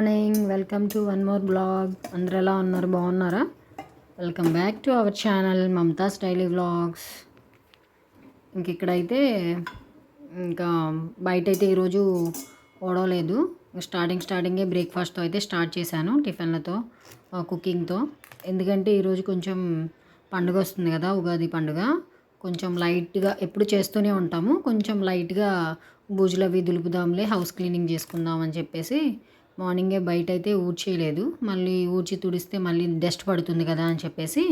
Morning welcome to one more vlog అందరు ఎలా ఉన్నారు? బాగున్నారా? Welcome back to our channel Mamata styly vlogs ఇంక ఇక్కడైతే ఇంకా బయట అయితే ఈరోజు ఓడవలేదు స్టార్టింగ్ స్టార్టింగే బ్రేక్ఫాస్ట్తో అయితే స్టార్ట్ చేశాను టిఫిన్లతో కుకింగ్తో ఎందుకంటే ఈరోజు కొంచెం పండుగ వస్తుంది కదా ఉగాది పండుగ. కొంచెం లైట్గా ఎప్పుడు చేస్తూనే ఉంటాము. కొంచెం లైట్గా బూజులు అవి దులుపుదాంలే హౌస్ క్లీనింగ్ చేసుకుందాం అని చెప్పేసి మార్నింగే బయట అయితే ఊడ్చేయలేదు. మళ్ళీ ఊడ్చి తుడిస్తే మళ్ళీ డస్ట్ పడుతుంది కదా అని చెప్పేసి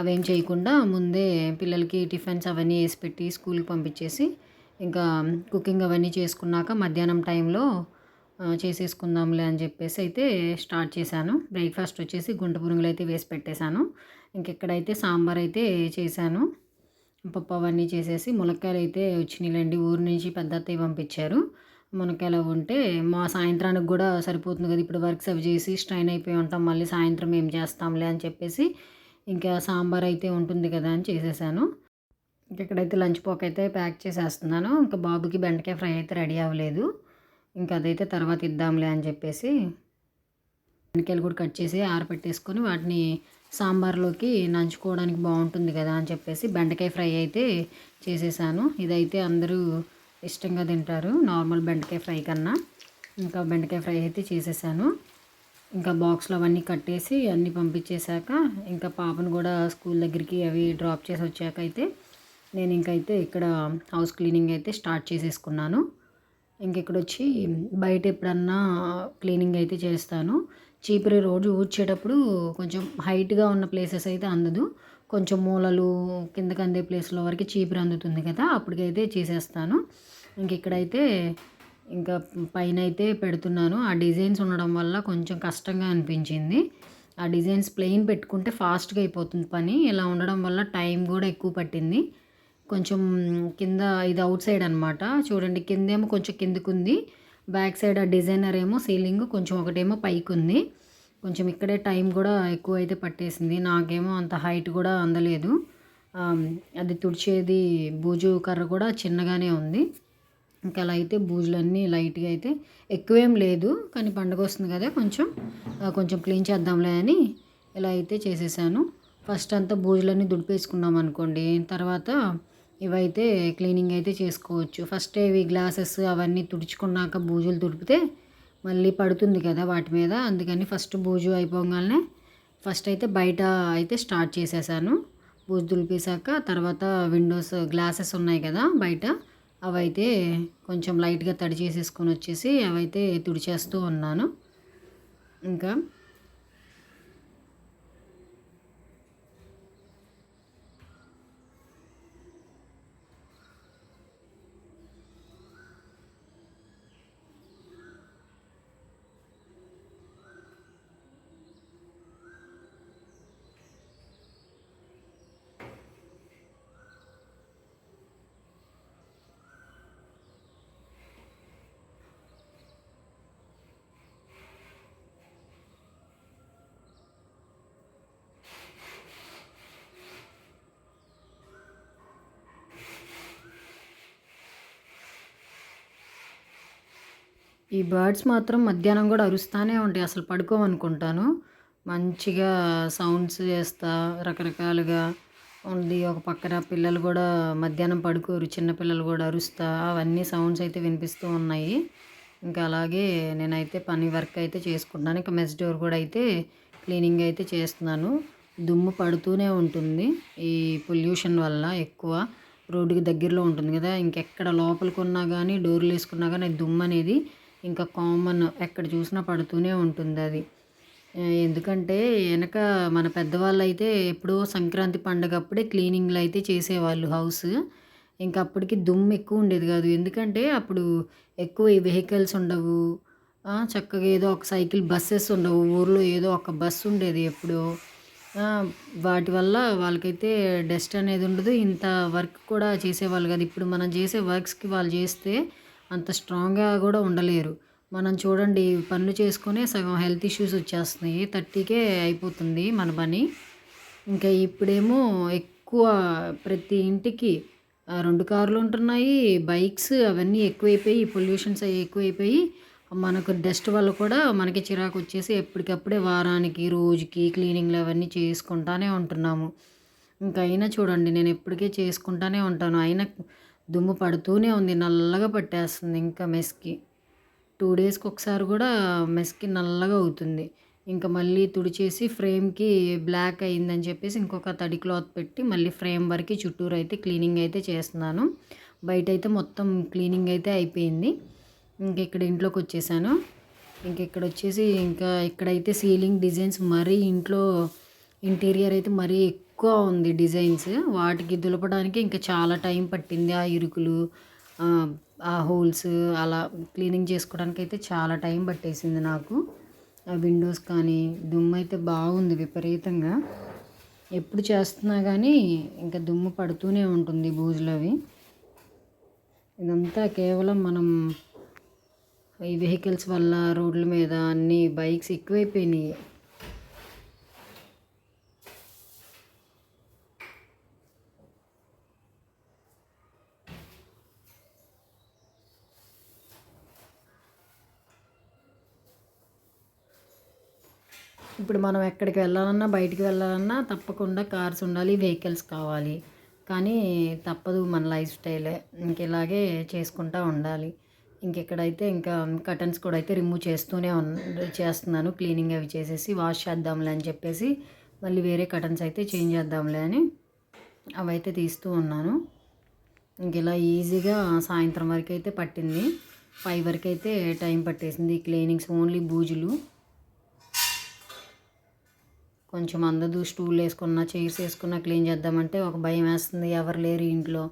అవేం చేయకుండా ముందే పిల్లలకి టిఫిన్స్ అవన్నీ వేసి పెట్టి స్కూల్కి పంపించేసి ఇంకా కుకింగ్ అవన్నీ చేసుకున్నాక మధ్యాహ్నం టైంలో చేసేసుకుందాంలే అని చెప్పేసి అయితే స్టార్ట్ చేశాను. బ్రేక్ఫాస్ట్ వచ్చేసి గుంట పురుగులు అయితే వేసి పెట్టేశాను. ఇంకెక్కడైతే సాంబార్ అయితే చేశాను. పప్పు అవన్నీ చేసేసి ములక్కాయలు అయితే వచ్చినాయిలేండి. ఊరు నుంచి పెద్ద అత్తయ్య పంపించారు. మునక్కాయలు అవి ఉంటే మా సాయంత్రానికి కూడా సరిపోతుంది కదా ఇప్పుడు వర్క్స్ అవి చేసి స్ట్రైన్ అయిపోయి ఉంటాం మళ్ళీ సాయంత్రం ఏం చేస్తాంలే అని చెప్పేసి ఇంకా సాంబార్ అయితే ఉంటుంది కదా అని చేసేసాను. ఇక్కడైతే లంచ్ బాక్ అయితే ప్యాక్ చేసేస్తున్నాను. ఇంకా బాబుకి బెండకాయ ఫ్రై అయితే రెడీ అవ్వలేదు. ఇంకా అదైతే తర్వాత ఇద్దాంలే అని చెప్పేసి బెండకాయలు కూడా కట్ చేసి ఆరపెట్టేసుకొని వాటిని సాంబార్లోకి నంచుకోవడానికి బాగుంటుంది కదా అని చెప్పేసి బెండకాయ ఫ్రై అయితే చేసేసాను. ఇదైతే అందరూ ఇష్టంగా తింటారు. నార్మల్ బెండకాయ ఫ్రై కన్నా. ఇంకా బెండకాయ ఫ్రై అయితే చేసేసాను. ఇంకా బాక్స్లో అవన్నీ కట్టేసి అన్నీ పంపించేశాక ఇంకా పాపను కూడా స్కూల్ దగ్గరికి అవి డ్రాప్ చేసి వచ్చాక అయితే నేను ఇంకైతే ఇక్కడ హౌస్ క్లీనింగ్ అయితే స్టార్ట్ చేసేసుకున్నాను. ఇంక ఇక్కడ వచ్చి బయట ఎప్పుడన్నా క్లీనింగ్ అయితే చేస్తాను. చీపురు రోజు ఊడ్చేటప్పుడు కొంచెం హైట్గా ఉన్న ప్లేసెస్ అయితే అందదు. కొంచెం మూలలు కిందకి అందే ప్లేస్లో వరకు చీపురు అందుతుంది కదా అప్పటికైతే చేసేస్తాను. ఇంక ఇక్కడైతే ఇంకా పైన అయితే పెడుతున్నాను. ఆ డిజైన్స్ ఉండడం వల్ల కొంచెం కష్టంగా అనిపించింది. ఆ డిజైన్స్ ప్లెయిన్ పెట్టుకుంటే ఫాస్ట్గా అయిపోతుంది పని. ఇలా ఉండడం వల్ల టైం కూడా ఎక్కువ పట్టింది. కొంచెం కింద ఇది అవుట్ సైడ్ అనమాట చూడండి కిందేమో కొంచెం కిందకుంది. బ్యాక్ సైడ్ ఆ డిజైనర్ ఏమో సీలింగ్ కొంచెం ఒకటేమో పైకి ఉంది కొంచెం ఇక్కడే టైం కూడా ఎక్కువ అయితే పట్టేసింది. నాకేమో అంత హైట్ కూడా అందలేదు. అది తుడిచేది బూజు కర్ర కూడా చిన్నగానే ఉంది. ఇంకా అలా అయితే బూజులన్నీ లైట్గా అయితే ఎక్కువేం లేదు. కానీ పండుగ వస్తుంది కదా కొంచెం కొంచెం క్లీన్ చేద్దాంలే అని ఇలా అయితే చేసేసాను. ఫస్ట్ అంతా బూజులన్నీ దుడిపేసుకున్నాం అనుకోండి. తర్వాత ఇవైతే క్లీనింగ్ అయితే చేసుకోవచ్చు. ఫస్ట్ ఇవి గ్లాసెస్ అవన్నీ తుడుచుకున్నాక బూజులు తుడిపితే మళ్ళీ పడుతుంది కదా వాటి మీద. అందుకని ఫస్ట్ బూజు అయిపోగానే ఫస్ట్ అయితే బయట అయితే స్టార్ట్ చేసేసాను. బూజు దులిపేశాక తర్వాత విండోస్ గ్లాసెస్ ఉన్నాయి కదా బయట. అవైతే కొంచెం లైట్గా తడి చేసేసుకొని వచ్చేసి అవైతే తుడిచేస్తూ ఉన్నాను. ఇంకా ఈ బర్డ్స్ మాత్రం మధ్యాహ్నం కూడా అరుస్తూనే ఉంటాయి. అసలు పడుకోమనుకుంటాను మంచిగా సౌండ్స్ చేస్తా రకరకాలుగా ఉంది. ఒక పక్కన పిల్లలు కూడా మధ్యాహ్నం పడుకోరు. చిన్న పిల్లలు కూడా అరుస్తా అవన్నీ సౌండ్స్ అయితే వినిపిస్తూ ఉన్నాయి. ఇంకా అలాగే నేనైతే పని వర్క్ అయితే చేసుకుంటున్నాను. ఇంకా మెస్ డోర్ కూడా అయితే క్లీనింగ్ అయితే చేస్తున్నాను. దుమ్ము పడుతూనే ఉంటుంది. ఈ పొల్యూషన్ వల్ల ఎక్కువ రోడ్డుకి దగ్గరలో ఉంటుంది కదా. ఇంకెక్కడ లోపలికి ఉన్నా కానీ డోర్లు వేసుకున్నా కానీ దుమ్ము అనేది ఇంకా కామన్ ఎక్కడ చూసినా పడుతూనే ఉంటుంది అది. ఎందుకంటే వెనక మన పెద్దవాళ్ళు అయితే ఎప్పుడో సంక్రాంతి పండగ అప్పుడే క్లీనింగ్లు అయితే చేసేవాళ్ళు హౌస్. ఇంకా అప్పటికి దుమ్ము ఎక్కువ ఉండేది కాదు. ఎందుకంటే అప్పుడు ఎక్కువ ఈ వెహికల్స్ ఉండవు. చక్కగా ఏదో ఒక సైకిల్ బస్సెస్ ఉండవు. ఊర్లో ఏదో ఒక బస్సు ఉండేది ఎప్పుడో. వాటి వల్ల వాళ్ళకైతే డస్ట్ అనేది ఉండదు. ఇంత వర్క్ కూడా చేసేవాళ్ళు కాదు. ఇప్పుడు మనం చేసే వర్క్స్కి వాళ్ళు చేస్తే అంత స్ట్రాంగ్గా కూడా ఉండలేరు. మనం చూడండి పనులు చేసుకునే సగం హెల్త్ ఇష్యూస్ వచ్చేస్తున్నాయి. థర్టీకే అయిపోతుంది మన పని. ఇంకా ఇప్పుడేమో ఎక్కువ ప్రతి ఇంటికి రెండు కార్లు ఉంటున్నాయి. బైక్స్ అవన్నీ ఎక్కువైపోయి పొల్యూషన్స్ అవి ఎక్కువైపోయి మనకు డస్ట్ వల్ల కూడా మనకి చిరాకు వచ్చేసి ఎప్పటికప్పుడే వారానికి రోజుకి క్లీనింగ్లు అవన్నీ చేసుకుంటానే ఉంటున్నాము. ఇంకా అయినా చూడండి నేను ఎప్పటికే చేసుకుంటానే ఉంటాను. అయినా దుమ్ము పడుతూనే ఉంది. నల్లగా పట్టేస్తుంది ఇంకా మెస్కి. టూ డేస్కి ఒకసారి కూడా మెస్కి నల్లగా అవుతుంది. ఇంకా మళ్ళీ తుడిచేసి ఫ్రేమ్కి బ్లాక్ అయిందని చెప్పేసి ఇంకొక తడి క్లాత్ పెట్టి మళ్ళీ ఫ్రేమ్ వరకు చుట్టూరు అయితే క్లీనింగ్ అయితే చేస్తున్నాను. బయట అయితే మొత్తం క్లీనింగ్ అయితే అయిపోయింది. ఇంక ఇక్కడ ఇంట్లోకి వచ్చేసాను. ఇంక ఇక్కడ వచ్చేసి ఇంకా ఇక్కడైతే సీలింగ్ డిజైన్స్ మరీ ఇంట్లో ఇంటీరియర్ అయితే మరీ ఎక్కువ ఉంది డిజైన్స్. వాటికి దులపడానికి ఇంకా చాలా టైం పట్టింది. ఆ ఇరుకులు ఆ హోల్స్ అలా క్లీనింగ్ చేసుకోవడానికి అయితే చాలా టైం పట్టేసింది నాకు. ఆ విండోస్ కానీ దుమ్ము అయితే బాగుంది విపరీతంగా. ఎప్పుడు చేస్తున్నా కానీ ఇంకా దుమ్ము పడుతూనే ఉంటుంది బూజులు అవి. ఇదంతా కేవలం మనం ఈ వెహికల్స్ వల్ల రోడ్ల మీద అన్ని బైక్స్ ఎక్కువైపోయినాయి. ఇప్పుడు మనం ఎక్కడికి వెళ్ళాలన్నా బయటికి వెళ్ళాలన్నా తప్పకుండా కార్స్ ఉండాలి వెహికల్స్ కావాలి. కానీ తప్పదు మన లైఫ్ స్టైలే. ఇంక ఇలాగే చేసుకుంటూ ఉండాలి. ఇంకెక్కడైతే ఇంకా కటన్స్ కూడా అయితే రిమూవ్ చేస్తూనే చేస్తున్నాను. క్లీనింగ్ అవి చేసేసి వాష్ చేద్దాంలే అని చెప్పేసి మళ్ళీ వేరే కటన్స్ అయితే చేంజ్ చేద్దాంలే అని అవి అయితే తీస్తూ ఉన్నాను. ఇంక ఇలా ఈజీగా సాయంత్రం వరకు అయితే పట్టింది. ఫైవ్ వరకు అయితే టైం పట్టేసింది. క్లీనింగ్స్ ఓన్లీ బూజులు. కొంచెం అందదు స్టూల్ వేసుకున్న చైర్స్ వేసుకున్న క్లీన్ చేద్దామంటే ఒక భయం వేస్తుంది. ఎవరు లేరు ఇంట్లో.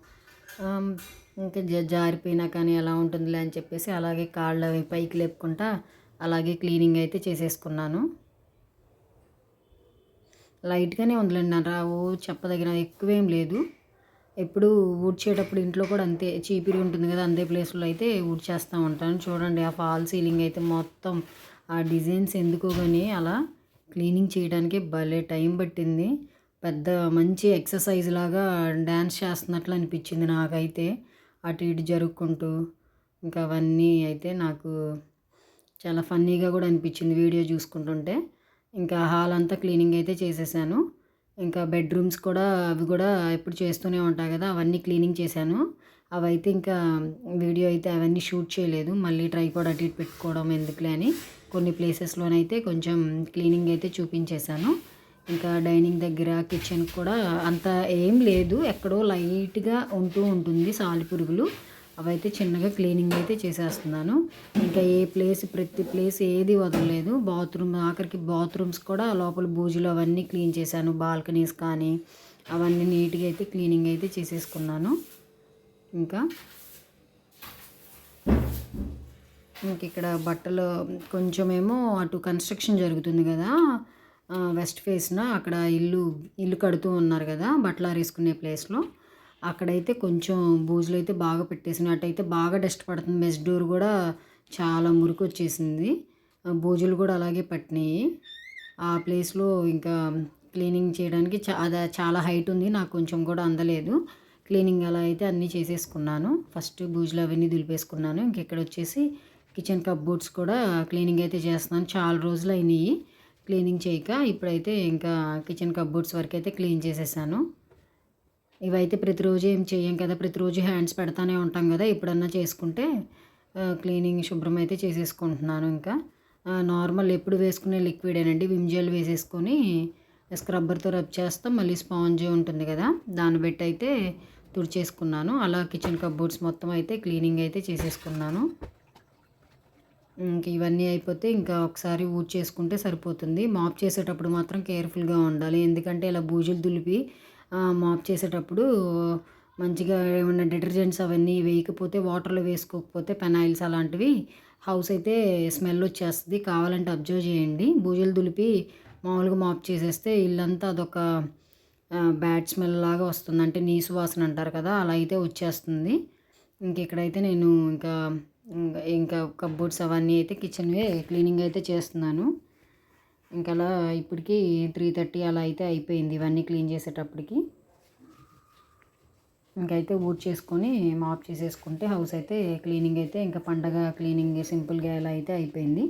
ఇంకా జారిపోయినా కానీ ఎలా ఉంటుందిలే అని చెప్పేసి అలాగే కాళ్ళు అవి పైకి లేపుకుంటా అలాగే క్లీనింగ్ అయితే చేసేసుకున్నాను. లైట్గానే ఉందిలేండి రా ఓ చెప్పదగిన ఎక్కువేం లేదు. ఎప్పుడు ఊడ్చేటప్పుడు ఇంట్లో కూడా అంతే. చీపిరి ఉంటుంది కదా అంతే ప్లేస్లో అయితే ఊడ్చేస్తూ ఉంటాను. చూడండి ఆ ఫాల్ సీలింగ్ అయితే మొత్తం ఆ డిజైన్స్ ఎందుకో కానీ అలా క్లీనింగ్ చేయడానికి భలే టైం పట్టింది. పెద్ద మంచి ఎక్సర్సైజ్ లాగా డ్యాన్స్ చేస్తున్నట్లు అనిపించింది నాకైతే. అటు ఇటు జరుక్కుంటూ ఇంకా అవన్నీ అయితే నాకు చాలా ఫన్నీగా కూడా అనిపించింది వీడియో చూసుకుంటుంటే. ఇంకా హాల్ అంతా క్లీనింగ్ అయితే చేసేసాను. ఇంకా బెడ్రూమ్స్ కూడా అవి కూడా ఎప్పుడు చేస్తూనే ఉంటాయి కదా అవన్నీ క్లీనింగ్ చేశాను. అవైతే ఇంకా వీడియో అయితే అవన్నీ షూట్ చేయలేదు. మళ్ళీ ట్రై కూడా అటు ఇటు పెట్టుకోవడం ఎందుకులే అని కొన్ని ప్లేసెస్లోనైతే కొంచెం క్లీనింగ్ అయితే చూపించేశాను. ఇంకా డైనింగ్ దగ్గర కిచెన్ కూడా అంత ఏం లేదు. ఎక్కడో లైట్గా ఉంటూ ఉంటుంది సాలిపురుగులు అవైతే చిన్నగా క్లీనింగ్ అయితే చేసేస్తున్నాను. ఇంకా ఏ ప్లేస్ ప్రతి ప్లేస్ ఏది వదలలేదు. బాత్రూమ్ ఆఖరికి బాత్రూమ్స్ కూడా లోపల బూజులు అవన్నీ క్లీన్ చేశాను. బాల్కనీస్ కానీ అవన్నీ నీట్గా అయితే క్లీనింగ్ అయితే చేసేసుకున్నాను. ఇంకా ఇంక ఇక్కడ బట్టలు కొంచెమేమో అటు కన్స్ట్రక్షన్ జరుగుతుంది కదా. వెస్ట్ ఫేస్న అక్కడ ఇల్లు ఇల్లు కడుతూ ఉన్నారు కదా బట్టలు ఆరేసుకునే ప్లేస్లో అక్కడైతే కొంచెం బూజులు అయితే బాగా పెట్టేసినట్టయితే బాగా డస్ట్ పడుతుంది. మెస్ డోర్ కూడా చాలా మురికి వచ్చేసింది. బూజులు కూడా అలాగే పట్టినాయి. ఆ ప్లేస్లో ఇంకా క్లీనింగ్ చేయడానికి చాలా చాలా హైట్ ఉంది. నాకు కొంచెం కూడా అందలేదు. క్లీనింగ్ అలా అయితే అన్నీ చేసేసుకున్నాను. ఫస్ట్ బూజులు అవన్నీ దులిపేసుకున్నాను. ఇంకెక్కడ వచ్చేసి కిచెన్ కప్బోర్డ్స్ కూడా క్లీనింగ్ అయితే చేస్తున్నాను. చాలా రోజులు అయినాయి క్లీనింగ్ చేయక. ఇప్పుడైతే ఇంకా కిచెన్ కప్బోర్డ్స్ వరకు అయితే క్లీన్ చేసేసాను. ఇవైతే ప్రతిరోజు ఏం చేయం కదా ప్రతిరోజు హ్యాండ్స్ పెడతానే ఉంటాం కదా. ఎప్పుడన్నా చేసుకుంటే క్లీనింగ్ శుభ్రం అయితే చేసేసుకుంటున్నాను ఇంకా. నార్మల్ ఎప్పుడు వేసుకునే లిక్విడేనండి విమ్ జెల్ వేసేసుకొని స్క్రబ్బర్తో రబ్ చేస్తాం మళ్ళీ స్పాంజ్ ఉంటుంది కదా దాన్ని బట్టి అయితే తుడిచేసుకున్నాను. అలా కిచెన్ కప్బోర్డ్స్ మొత్తం అయితే క్లీనింగ్ అయితే చేసేసుకున్నాను. ఇంక ఇవన్నీ అయిపోతే ఇంకా ఒకసారి ఊడ్ చేసుకుంటే సరిపోతుంది. మాప్ చేసేటప్పుడు మాత్రం కేర్ఫుల్గా ఉండాలి. ఎందుకంటే ఇలా బూజులు దులిపి మాప్ చేసేటప్పుడు మంచిగా ఏమైనా డిటర్జెంట్స్ అవన్నీ వేయకపోతే వాటర్లో వేసుకోకపోతే పెనాయిల్స్ అలాంటివి హౌస్ అయితే స్మెల్ వచ్చేస్తుంది. కావాలంటే అబ్జర్వ్ చేయండి. బూజులు దులిపి మామూలుగా మాప్ చేసేస్తే ఇల్లంతా అదొక బ్యాడ్ స్మెల్ లాగా వస్తుంది. అంటే నీసు వాసన అంటారు కదా అలా అయితే వచ్చేస్తుంది. ఇంక ఇక్కడైతే నేను ఇంకా ఇంకా కబ్బోర్డ్స్ అవన్నీ అయితే కిచెన్వే క్లీనింగ్ అయితే చేస్తున్నాను. ఇంకా అలా ఇప్పటికి త్రీ థర్టీ అలా అయితే అయిపోయింది ఇవన్నీ క్లీన్ చేసేటప్పటికి. ఇంకైతే ఊడ్ చేసుకొని మాప్ చేసేసుకుంటే హౌస్ అయితే క్లీనింగ్ అయితే ఇంకా పండగ క్లీనింగ్ సింపుల్గా ఎలా అయితే అయిపోయింది.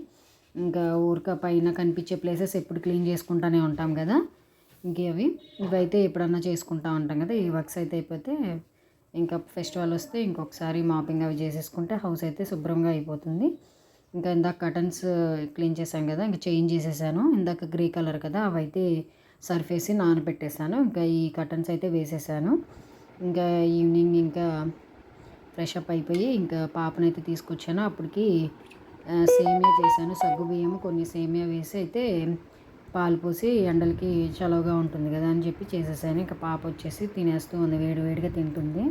ఇంకా ఊరిక పైన కనిపించే ప్లేసెస్ ఎప్పుడు క్లీన్ చేసుకుంటూనే ఉంటాం కదా. ఇంకేవి ఇవైతే ఎప్పుడన్నా చేసుకుంటా ఉంటాం కదా. ఈ వర్క్స్ అయితే అయిపోతే ఇంకా ఫెస్టివల్ వస్తే ఇంకొకసారి మాపింగ్ అవి చేసేసుకుంటే హౌస్ అయితే శుభ్రంగా అయిపోతుంది. ఇంకా ఇందాక కటన్స్ క్లీన్ చేశాను కదా. ఇంకా చేంజ్ చేసేసాను. ఇందాక గ్రే కలర్ కదా. అవైతే సర్ఫ్ వేసి నానబెట్టేసాను. ఇంకా ఈ కటన్స్ అయితే వేసేసాను. ఇంకా ఈవినింగ్ ఇంకా ఫ్రెష్ అప్ అయిపోయి ఇంకా పాపనైతే తీసుకొచ్చాను. అప్పటికి సేమియా చేశాను. సగ్గు బియ్యం కొన్ని సేమియా వేసి అయితే పాలు పోసి ఎండలకి చలవగా ఉంటుంది కదా అని చెప్పి చేసేసాను. ఇంకా పాప వచ్చేసి తినేస్తూ ఉంది వేడి వేడిగా తింటుంది.